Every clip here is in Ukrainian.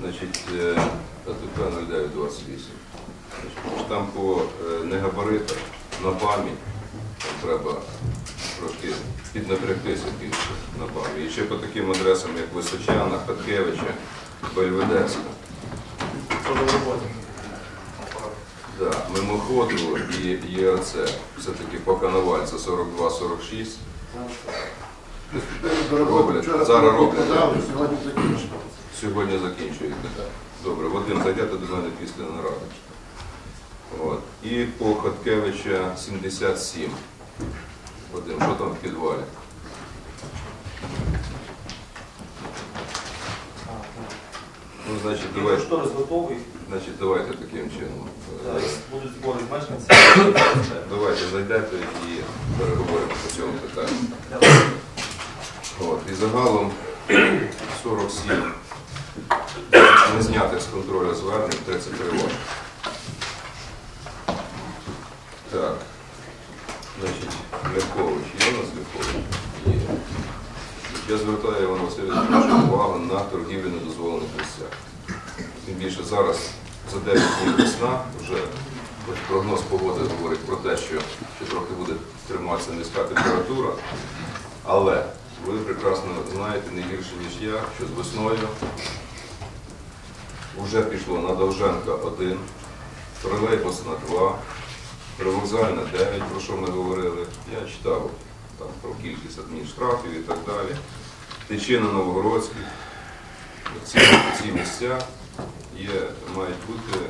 Значить, АТП 0928. Значить, Там по негабаритах на пам'ять треба трошки піднапрягтися більше на пам'ять. І ще по таким адресам, як Височана, Хаткевича, Бельведерська. Да, мимоходу і ЄРЦ. Все-таки по Коновальця 42-46. Роблять. Зараз роблять. Сьогодні закінчили. Сьогодні закінчуєте. Добре, Вадим, зайдете до мене після наради. От. І по Хаткевича 77. Вадим, що там в підвалі? Ну, значить, давай, Кошторис готовий. значить, давайте таким чином. Е, Зараз будуть збори з. Давайте зайдете і переговоримо по цьому питанню. От. І загалом 47 не знятих з контролю звернень, 33 важко. Так. Значить, Ляхович, є у нас Ляхович? Є. Я звертаю Івана Васильовича увагу на торгівлю на дозволених місцях. Тим більше зараз за 9 днів весна вже прогноз погоди говорить про те, що ще трохи буде триматися низька температура. Але ви прекрасно знаєте не гірше, ніж я, що з весною вже пішло на Довженка 1, тролейбусна 2, привокзальна 9, про що ми говорили. Я читав там про кількість адмінштрафів і так далі. Тичина Новгородський. Ці, ці місця є, мають бути е,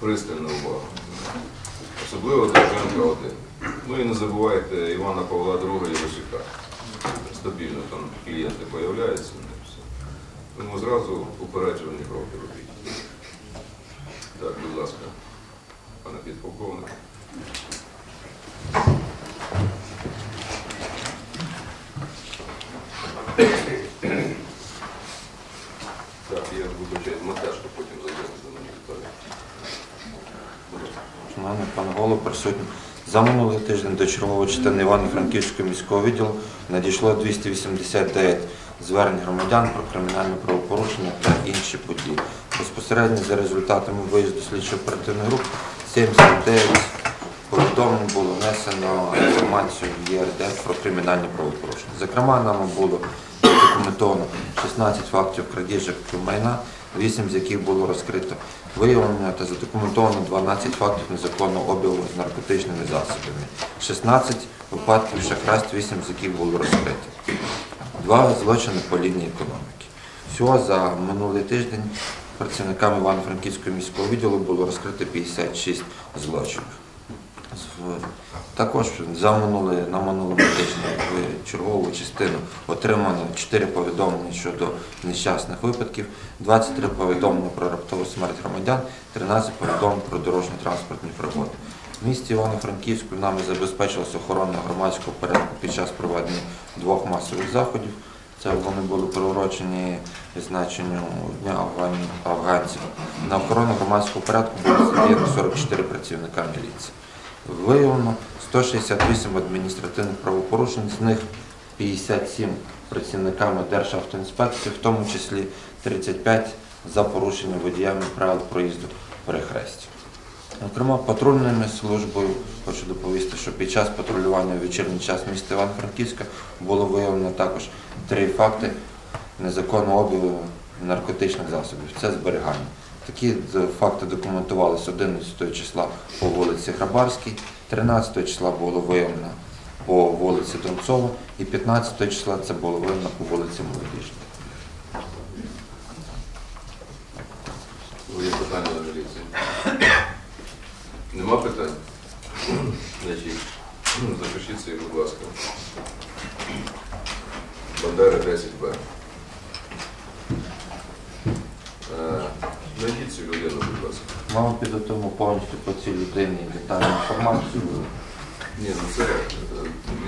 пристальна увага. Особливо Довженка 1. Ну і не забувайте Івана Павла II і Росюка. Стабільно там клієнти з'являються. Тому зразу упереджувальні кроки робіть. Так, будь ласка, пане підполковник. Так, я вибачаю, Матешко потім зайдемо до мене Віталій. Будь ласка. Шановний пане голово, присутні. За минулий тиждень до чергової частини Івано-Франківського міського відділу надійшло 289 звернень громадян про кримінальне правопорушення та інші події. Безпосередньо за результатами виїзду слідчо-оперативної групи 79 повідомлень було внесено інформацію в ЄРД про кримінальні правопорушення. Зокрема, нами було задокументовано 16 фактів крадіжок майна, 8 з яких було розкрито виявлено та задокументовано 12 фактів незаконного обігу з наркотичними засобами, 16 випадків шахрайств, 8 з яких було розкрито. Два злочини по лінії економіки. Всього за минулий тиждень працівниками Івано-Франківського міського відділу було розкрито 56 злочинів. Також за минуле, на минулому тижні чергову частину отримано 4 повідомлення щодо нещасних випадків, 23 повідомлення про раптову смерть громадян, 13 повідомлень про дорожньо-транспортні пригоди. В місті Івано-Франківську нами забезпечилася охорона громадського порядку під час проведення двох масових заходів. Це вони були приурочені відзначенню Дня афганців. На охорону громадського порядку було задіяно 44 працівника міліції. Виявлено 168 адміністративних правопорушень, з них 57 працівниками Державтоінспекції, в тому числі 35 за порушення водіями правил проїзду перехрестя. Зокрема, патрульними службою хочу доповісти, що під час патрулювання в вечірній час міста Івано-Франківська було виявлено також три факти незаконного обігу наркотичних засобів. Це зберігання. Такі факти документувалися 11 числа по вулиці Грабарській, 13 числа було виявлено по вулиці Донцова і 15 числа це було виявлено по вулиці Молодіжній. Є питання до міліції? Нема питань? Значить, запишіться, їх, будь ласка. Бандера 10Б. Е, Знайдіть цю людину, будь ласка. Мало підготуємо повністю по цій людині детальну інформацію. Ні, ну це е,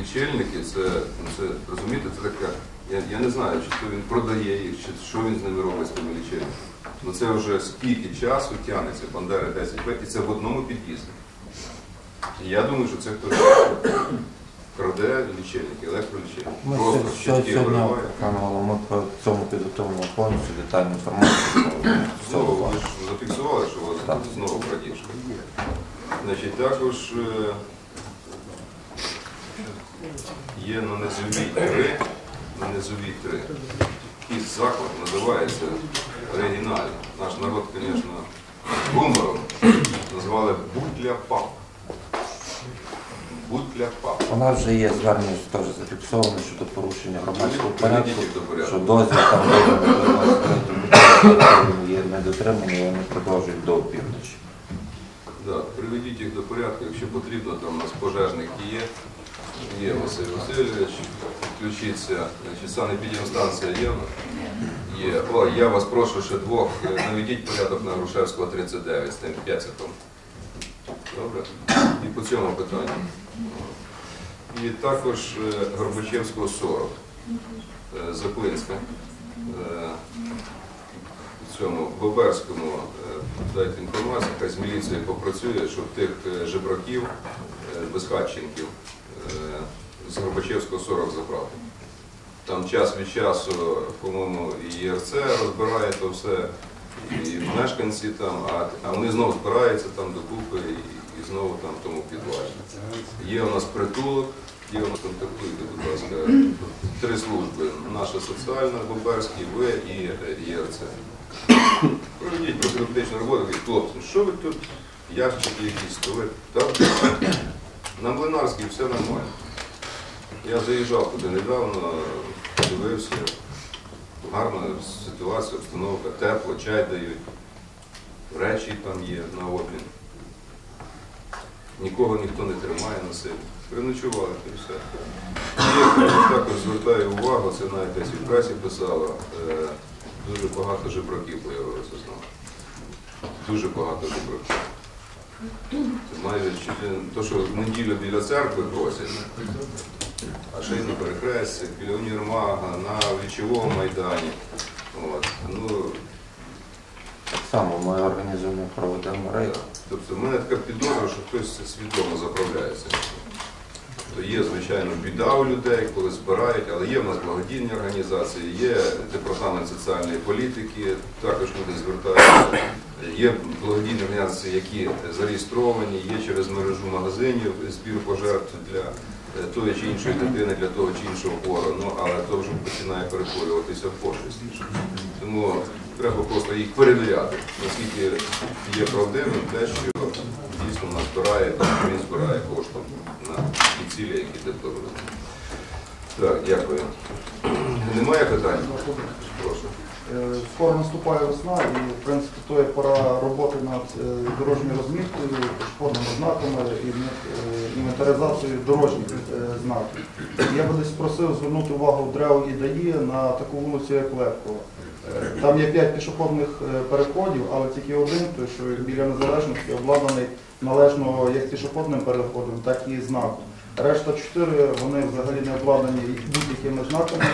лічильники, це, ну це розумієте, це така. Я, я не знаю, чи то він продає їх, чи що він з ними робить з тими лічильниками. Ну це вже скільки часу тягнеться Бандера 10 Б, і це в одному під'їзді. Я думаю, що це хтось краде лічильники, електролічильники. Ми Просто щитки вириває. ми по цьому підготуємо повністю детальну інформацію. Знову ви ж зафіксували, що у вас Так. знову крадіжка. Значить, також е, є на низовій три, на низовій три. Якийсь заклад називається оригінально. Наш народ, звісно, гумором назвали Бутля Пап. Бутля Пап. У нас вже є звернення теж зафіксовано щодо порушення громадського порядку, що дозвіл там видано до 23 є недотриманий, і вони продовжують до опівночі. Да, приведіть їх до порядку, якщо потрібно, там у нас пожежник є. Є Василь Васильович, включіться, значить, санепідемстанція є. Є. О, я вас прошу ще двох, е, наведіть порядок на Грушевського 39 з тим п'яциком. Добре? І по цьому питанню. І також е, Горбачевського 40. Е, Заплинська. В цьому Боберському дайте інформацію, хай з міліцією попрацює, щоб тих жебраків, безхатченків з Горбачевського 40 забрати. Там час від часу, по-моєму, і ЄРЦ розбирає то все, і мешканці там, а, а вони знову збираються там докупи і, і знову там тому підвалі. Є у нас притулок, є у нас контактуйте, будь ласка, три служби. Наша соціальна, Боберський, Ви і ЄРЦ. Проведіть профілактичну роботу, кажіть, хлопці, що ви тут, ящики якісь столи? Так, на Млинарській все нормально. Я заїжджав туди недавно, дивився, гарна ситуація, обстановка, тепло, чай дають, речі там є на обмін. Нікого ніхто не тримає на себе. Переночували і все. І також звертаю увагу, це навіть десь в пресі писало, е, дуже багато жебраків появилося знову. Дуже багато жебраків. Не то, що неділю біля церкви просять, а ще й на перехресті, біля універмага, на Вічовому майдані. От. Ну, Так само ми організуємо, проведемо рейд. Тобто в мене така підозра, що хтось свідомо заправляється. То є, звичайно, біда у людей, коли збирають, але є в нас благодійні організації, є департамент соціальної політики, також люди звертаються. Є благодійні організації, які зареєстровані, є через мережу магазинів збір пожертв для тої чи іншої дитини, для того чи іншого хворого, ну, але то вже починає перетворюватися в пошесть. Тому треба просто їх перевіряти, наскільки є правдивим те, що дійсно нас збирає, він збирає коштом на ті цілі, які декларують. Так, дякую. Немає питань? Прошу. Е, Скоро наступає весна і, в принципі, то є пора роботи над е, дорожньою розміткою, пішохідними знаками і е, інвентаризацією дорожніх знаків. Я би десь просив звернути увагу ДРЕО і ДАІ на таку вулицю, як Левкова. Там є п'ять пішохідних переходів, але тільки один, той, що біля незалежності обладнаний належно як пішохідним переходом, так і знаком. Решта чотири вони взагалі не обладнані будь-якими знаками.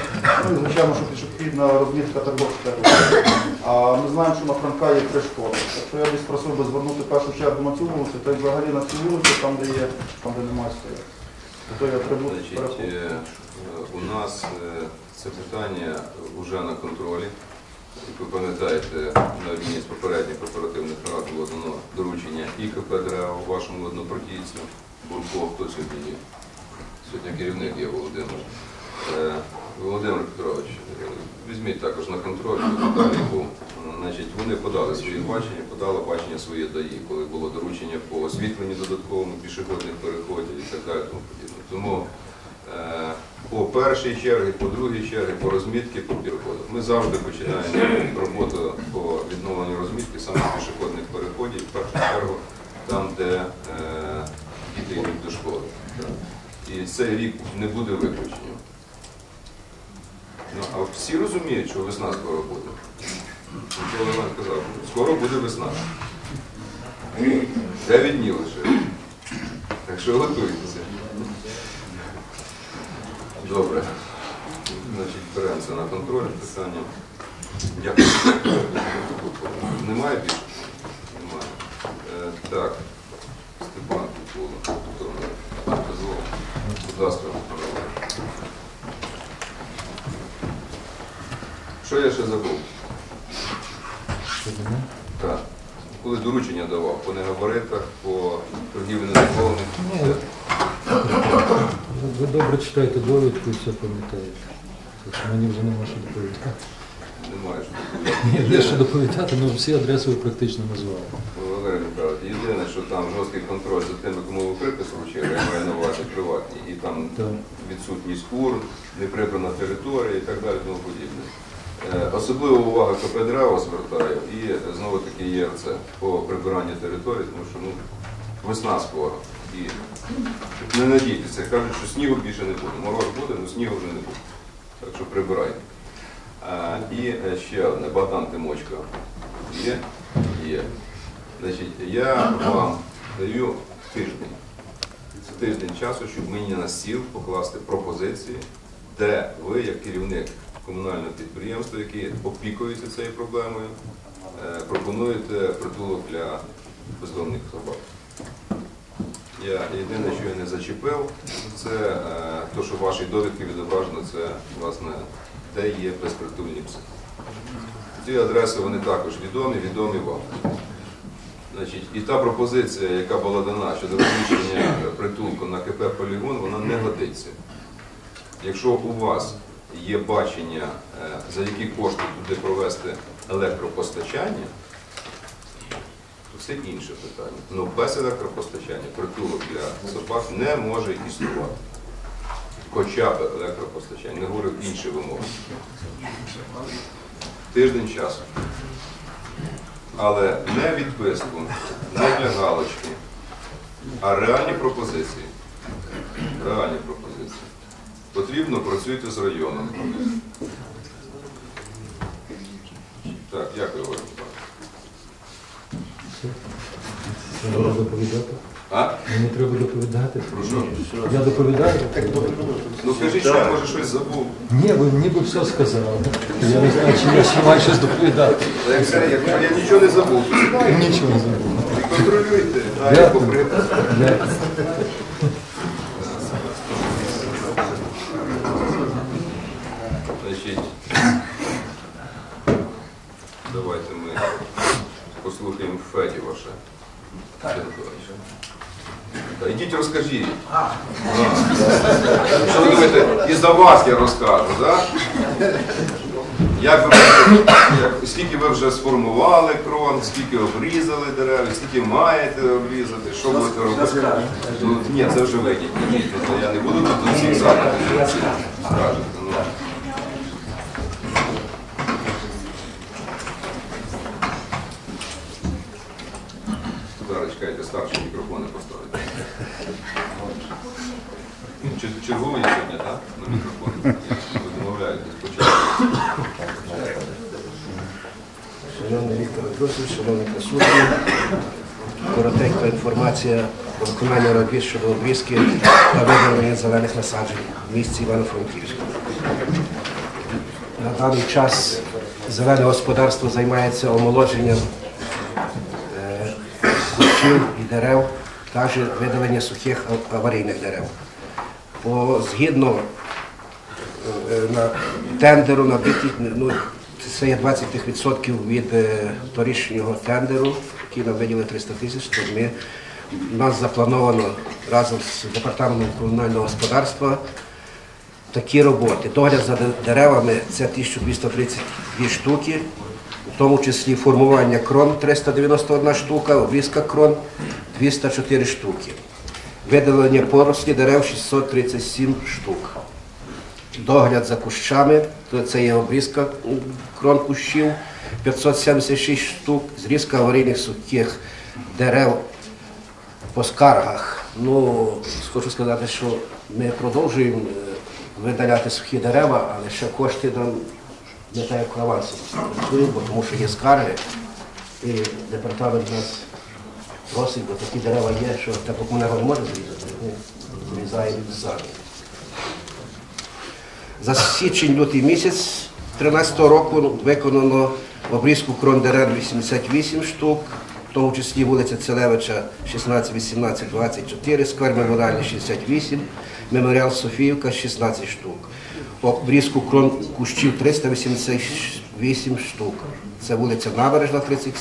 Ну і звичайно, що пішохідна розмітка також. А ми знаємо, що на Франка є три школи. Так що я десь просив би звернути першу чергу на цю вулицю, й взагалі на цю вулицю, там, де є, там, де немає стояти. То атрибут Значить, е, у нас е, це питання вже на контролі. Як ви пам'ятаєте, на одній з попередніх оперативних рад було дано доручення і КПДРА вашому однопартійцю Бурко, хто сьогодні є. Сьогодні керівник є Володимир. Е, Володимир Петрович, е, візьміть також на контроль цю Значить, вони подали свої бачення, подали бачення своє ДАІ, коли було доручення по освітленню додатковому пішохідних переходів і так далі. Тому, подібне. тому е, по першій черзі, по другій черзі, по розмітці, по переходах. Ми завжди починаємо роботу по відновленню розмітки саме пішохідних переходів, в першу чергу там, де е, діти йдуть до школи. Так. І цей рік не буде виключенням. Ну, а всі розуміють, що весна скоро буде. Микола Іван скоро буде весна. Дев'ять днів лише. Так що готуйтеся. Добре. Значить, беремо це на контроль питання. Дякую. Немає більше? Немає. Е, так. Степан Кукула. Хто в мене? Дозвол. Будь ласка. Що я ще забув? Так. Коли доручення давав по негабаритах, по торгівлі незаконних. Ні. Ви добре читаєте довідку і все пам'ятаєте. Що мені вже нема що доповідати. Немає що Ні, Є що доповідати, але всі адреси ви практично назвали. Валерій Михайлович, єдине, що там жорсткий контроль за тими, кому ви припис вручили, я маю на увазі приватні, і там відсутність кур, неприбрана територія і так далі, тому подібне. Е, Особливо увага КПДРА звертаю і знову таки ЄРЦ по прибиранню території, тому що ну, весна скоро. І не надійтеся, кажуть, що снігу більше не буде. Мороз буде, але снігу вже не буде. Так що прибирайте. А, і е, ще одне, Богдан Тимочко. Є? Є. Значить, я вам даю тиждень. Тиждень часу, щоб мені на стіл покласти пропозиції, де ви, як керівник комунального підприємства, який опікується цією проблемою, е, пропонуєте притулок для бездомних собак. Я єдине, що я не зачепив, це те, що в вашій довідці відображено, це власне, де є безпритульні пси. Ці адреси вони також відомі, відомі вам. Значить, і та пропозиція, яка була дана щодо розміщення притулку на КП Полігон, вона не годиться. Якщо у вас є бачення, е, за які кошти туди провести електропостачання, то це інше питання. Ну без електропостачання притулок для собак не може існувати. Хоча б електропостачання, не говорю інші вимоги. Тиждень часу. Але не відписку, не для галочки, а реальні пропозиції. Реальні пропозиції. Потрібно працюйте з районом. Так, дякую, Олег. А? Мені треба доповідати. Про що? Я доповідаю? Ну кажіть, що я може щось забув. Ні, ви ніби все сказали. Я не знаю, чи я ще маю щось доповідати. Та як це, якщо я нічого не забув, Нічого не забув. контролюйте. А я Дякую. попри- Дякую. Значить, давайте ми послухаємо Феді ваше. Та йдіть розкажіть. А. Що ви думаєте, і за вас я розкажу, так? Як ви, як, скільки ви вже сформували крон, скільки обрізали дерев, скільки маєте обрізати, що будете робити? Ну, ні, це вже. Ні, я не буду тут всіх запитів. Ну. Зараз чекайте. Чи- Черговий сьогодні, так? На мікрофоні. Ви домовляєтесь почати. Шановний Віктор Андросович, шановні присутні, коротенька інформація про виконання робіт щодо обрізки та видалення зелених насаджень в місті Івано-Франківську. На даний час зелене господарство займається омолодженням кущів і дерев, також видалення сухих аварійних дерев. По, згідно е, на тендеру набиті, ну, це є 20% від е, торішнього тендеру, який нам виділи 300 тисяч, то ми, нас заплановано разом з департаментом комунального господарства такі роботи. Догляд за деревами це 1232 штуки, в тому числі формування крон 391 штука, обрізка крон 204 штуки. Видалення порослі дерев 637 штук. Догляд за кущами, це є обрізка крон кущів 576 штук, зрізка аварійних сухих дерев по скаргах. Ну, хочу сказати, що ми продовжуємо е, видаляти сухі дерева, але ще кошти нам не так як авансом, бо тому що є скарги, і департамент нас просить, бо такі дерева є, що так як не може зрізати, ми зрізаємо самі. За січень-лютий місяць 2013 року виконано обрізку крон дерев 88 штук, в тому числі вулиця Целевича 16, 18, 24, сквер Меморіальний 68, меморіал Софіївка 16 штук. Обрізку крон кущів 388 штук. Це вулиця Набережна 30,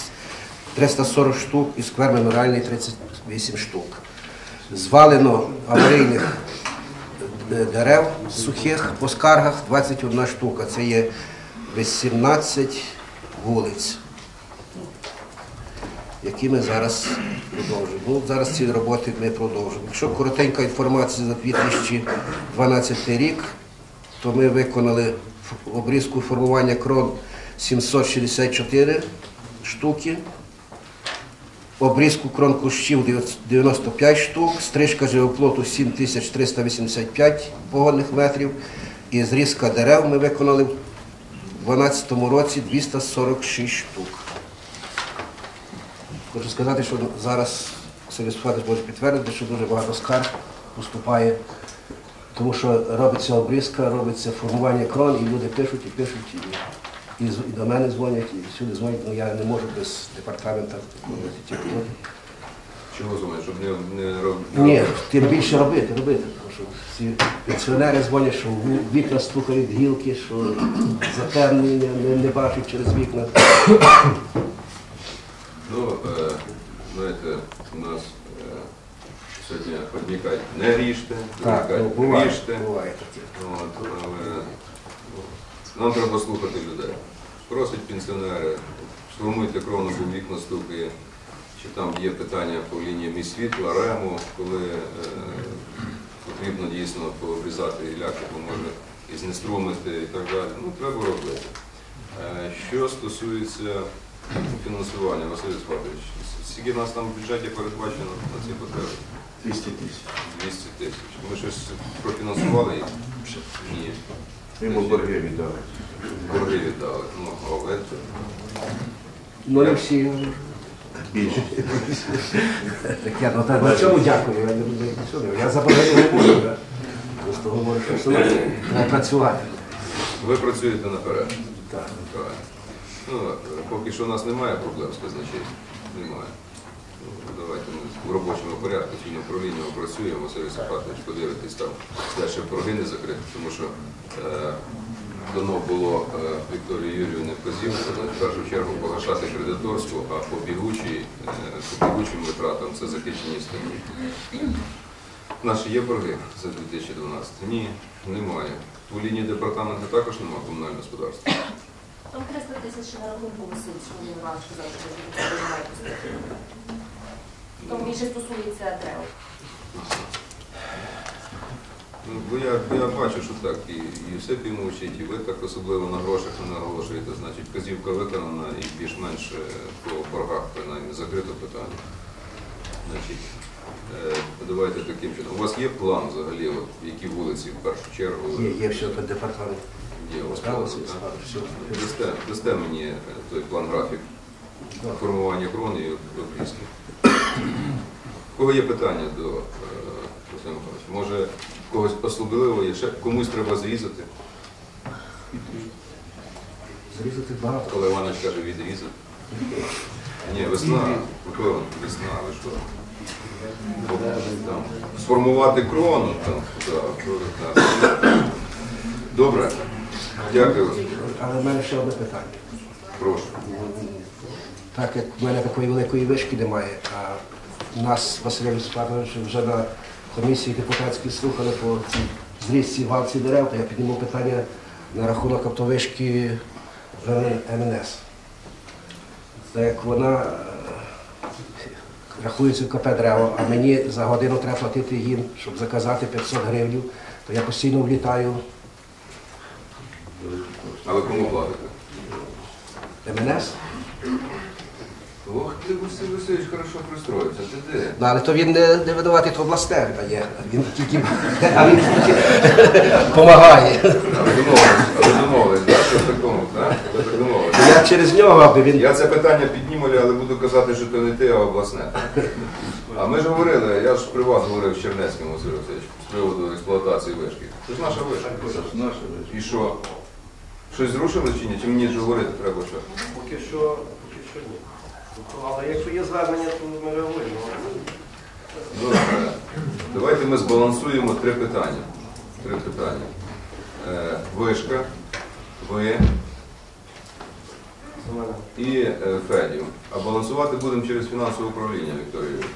340 штук і сквер Меморіальний 38 штук. Звалено аварійних дерев сухих по скаргах 21 штука. Це є 18 вулиць, які ми зараз продовжуємо. Ну, зараз ці роботи ми продовжуємо. Якщо коротенька інформація за 2012 рік, то ми виконали обрізку формування крон 764 штуки. Обрізку крон кущів 95 штук, стрижка живоплоту 7385 погодних метрів і зрізка дерев ми виконали в 2012 році 246 штук. Хочу сказати, що зараз Сергій може підтвердити, що дуже багато скарг поступає, тому що робиться обрізка, робиться формування крон, і люди пишуть і пишуть, і, і, і до мене дзвонять, і всюди дзвонять, але я не можу без департамента виконувати. Чого думаєш, щоб не, не роб... Ні, тим більше робити, робити. Тому що всі пенсіонери дзвонять, що вікна стукають гілки, що затемнення не, не бачать через вікна. Ну, е, знаєте, у нас е, сьогодні підмікають не ріжте, Так, ну, буває, ріжте. буває таке. От, але ну, нам треба слухати людей. Просять пенсіонери, сформуйте крону, бо вікна стукає. Чи там є питання по лінії міст світла, рему, коли е, потрібно дійсно пообрізати гіляки, бо може і знеструмити і так далі. Ну, треба робити. Е, Що стосується фінансування, Василь Сватович, скільки в нас там в бюджеті передбачено на ці потреби? 200 тисяч. 200 тисяч. Ми щось профінансували? Ні. Йому борги віддали. Борги віддали. Ну, але це Ну не всі. Більше. Таке, ну так на цьому дякую. Я не не- Я за борги не можу. да. Просто говорю, що все треба працювати. ви працюєте наперед. Так. Ну, поки що у нас немає проблем з казначейством. Немає. Давайте ми в робочому порядку сьогодні управління опрацюємо, Василь Сапатович, подивитись там, борги не закриті, тому що е, дано було е, Вікторії Юріївні вказівку, ну, в першу чергу погашати кредиторську, а по е, бігучим витратам це захищені статті. Наші є борги за 2012? Ні, немає. У лінії департаменту також немає комунального господарства. Там 300 тисяч на рахунку висить, що вони зараз. Тому більше стосується дерев. Ну, бо я, я бачу, що так, і, і все мовчить, і ви так особливо на грошах не наголошуєте. Значить, вказівка виконана і більш-менш е, по боргах принаймні закрито питання. Значить, е, давайте таким чином. У вас є план взагалі, от, які вулиці в першу чергу Є, є все під департамент. є? У вас план, все, так? справа, все. Дасте, дасте мені е, той план графік формування крони і обрізки. Кого є питання до е, Руслана Михайловича? Може, в когось особливо є, ще комусь треба зрізати? Зрізати багато. Коли Іванович каже відрізати. Ні, весна, Микола, весна, ви що? Там, сформувати крону, там, да. Добре, дякую. Але в мене ще одне питання. Прошу. Так як в мене такої великої вишки немає, а нас Василь Степанович вже на комісії депутатській слухали по цій зрізці валці дерев, то я підніму питання на рахунок автовишки МНС. Так як вона е, рахується в КП дерево, а мені за годину треба платити їм, щоб заказати 500 гривень, то я постійно влітаю А ви кому платите? МНС. Ох, ти Василь Васильович хорошо пристроївся. Ти де? Ну, але то він не, не винуватий, то власне дає. Він тільки, а він тільки допомагає. Ви домовились, ви домовились, так? Що в такому, так? Ви так домовились. Я через нього, аби він. Я це питання підніму, але буду казати, що то не ти, а обласне. А ми ж говорили, я ж при вас говорив з Чернецьким Василь Васильович з приводу експлуатації вишки. Це ж наша вишка. Це ж наша вишка. І що? Щось зрушили чи ні? Чи мені ж говорити треба що? Поки що, поки що ні. Але якщо є звернення, то ми реагуємо. Добре. Давайте ми збалансуємо три питання. Три питання. Е, вишка, ви і е, Федів. А балансувати будемо через фінансове управління, Вікторія Юрійович.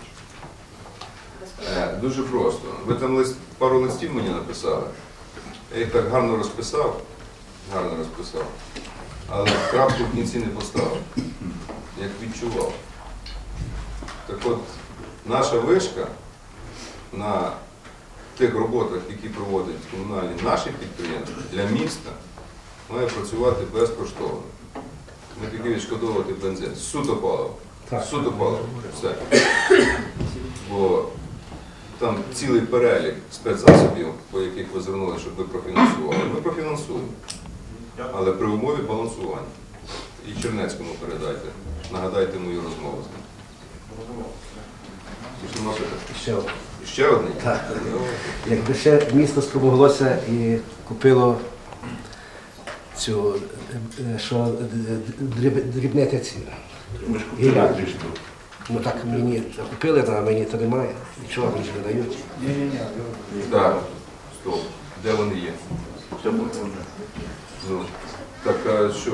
Е, Дуже просто. Ви там лист, пару листів мені написали. Я їх так гарно розписав, гарно розписав, але крапку в кінці не поставив, як відчував. Так от, наша вишка на тих роботах, які проводять комунальні наші підприємства для міста, має працювати безкоштовно. Ми тільки відшкодовувати бензин. Суто паливо. Суто паливо. Все. Бо там цілий перелік спецзасобів, по яких ви звернули, щоб ви профінансували. Ми профінансуємо. Але при умові балансування. І Чернецькому передайте. Нагадайте мою розмову з ним. Ще, одне. Ще одне? Так. Якби ще місто спромоглося і купило цю, е, що е, дрібнити ці. Ми ж купили Гіля. Ну так мені купили, а мені то немає. Нічого мені ж не дають. Ні-ні-ні. Так, стоп. Де вони є? Все можна. Ну, так а що?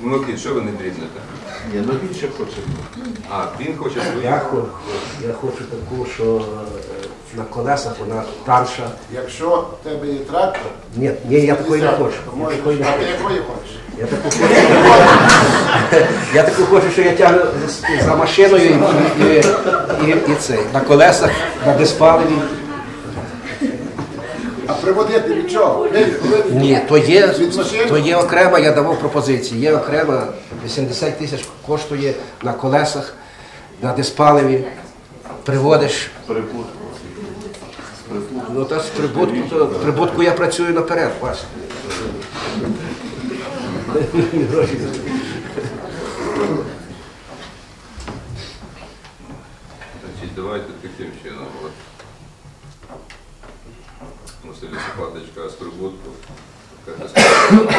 Внуки, що ви не дрібнете? Ні, ну він ще хоче. А, він хоче свої. Я хочу, я хочу таку, що е, на колесах вона танша. Якщо в тебе є трактор, Ні, ні, я такої не хочу. Я можеш, такої не а ти хочу. якої хочеш? Я таку хочу. Я таку хочу, що я тягну за машиною і, і, і, і цей, на колесах, на безпаливі. А приводити від чого? Ні, то є, то є окрема, я давав пропозиції. Є окрема 80 тисяч коштує на колесах, на диспаливі. Приводиш. Ну та з прибутку, то прибутку я працюю наперед, бачите. Гроші. Значить, давайте таким чином. От. Василь Сипатович каже з прибутку. Каже, з прибутку.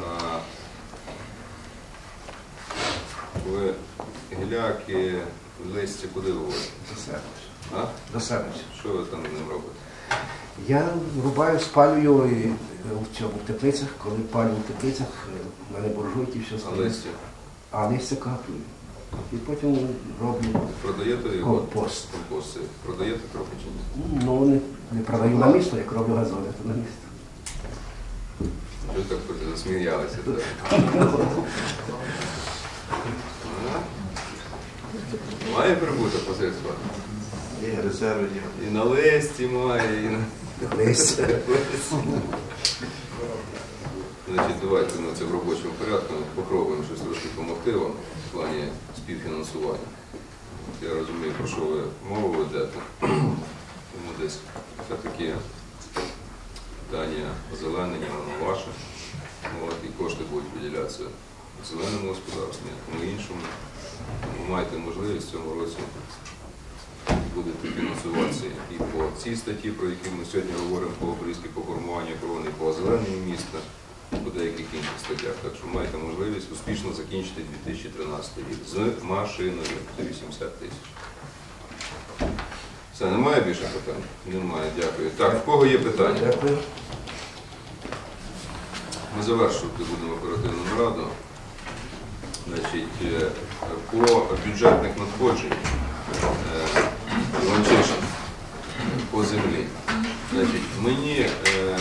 А, Ви гіляки, листя куди виводите? До себе. А? До себе. Що ви там з ним робите? Я рубаю, спалюю і, е, в цьому в теплицях, коли палю в теплицях, е, мене буржуйки, все А листя? А листя каплю. І потім роблю Продаєте його? компост. Компост. Продаєте трохи чи ні? Ну, не, не продаю на місто, як роблю газони, то на місто. Ви так засміялися. Так. Має прибуток посредства? Є резерви, є. І на листі має, і на Значить, давайте ми це в робочому порядку попробуємо щось трошки допомогти вам в плані співфінансування. Я розумію, про що ви мову ведете. Тому десь все-таки питання озеленення, воно ваше. От, і кошти будуть виділятися зеленому господарстві, тому іншому. ви маєте можливість в цьому році будете фінансуватися і по цій статті, про які ми сьогодні говоримо по обрізки, по формуванню корони, по озелененню міста, по деяких інших статтях. Так що маєте можливість успішно закінчити 2013 рік з машиною. Це 80 тисяч. Все, немає більше питань? Немає, дякую. Так, в кого є питання? Дякую. Ми завершувати будемо оперативну нараду. Значить, е, по бюджетних надходжень Іванчишин по землі. Значить, мені е,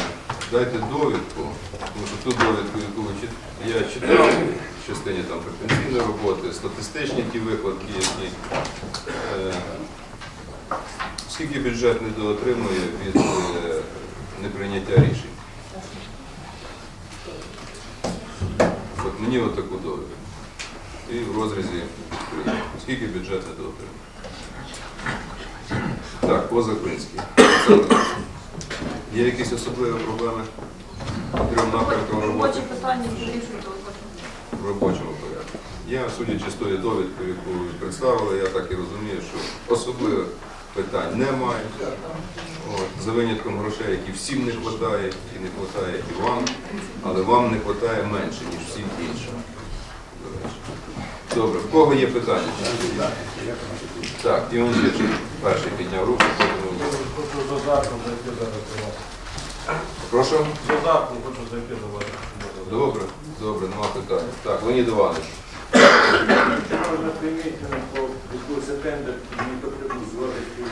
дайте довідку, тому що ту довідку, яку я читав, в частині там претензійної роботи, статистичні ті викладки, які е, скільки бюджет недоотримує від е, неприйняття рішень. От мені отаку довідку. І в розрізі. Скільки бюджет недоотримує? Так, по Закринській. Є якісь особливі проблеми? Трьом напрямкам роботи Робочі питання вирішують в робочому порядку. Я, судячи з тої довідки, яку ви представили, я так і розумію, що особливих питань немає. От, за винятком грошей, які всім не вистачає, і не вистачає і вам, але вам не вистачає менше, ніж всім іншим. Добре, в кого є питання? Так, Іван Вірчик перший підняв руку. Хочу додатку зайти зараз до вас. Прошу. Додатку хочу зайти до вас. Добре, добре, нема питань. Так, Леонід Іванович. Вчора на приміщенні по відбувся тендер, мені потрібно зводити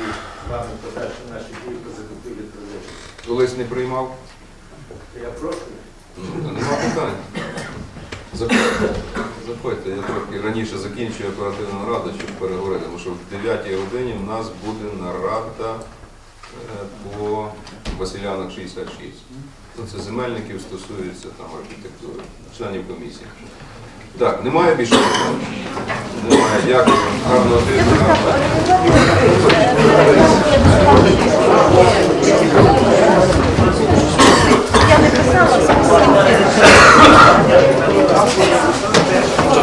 з вами подальше наші дії по закупівлі тролейбусів. Колись не приймав? Я прошу. Ну, нема питань. Заходьте, заходьте, я трохи раніше закінчую оперативну нараду, щоб переговорити, тому що в 9 годині в нас буде нарада е, по Василянах 66. Ну, Це земельників стосується там архітектури, членів комісії. Так, немає більше? Немає, дякую. Гарного тижня. Я не писала,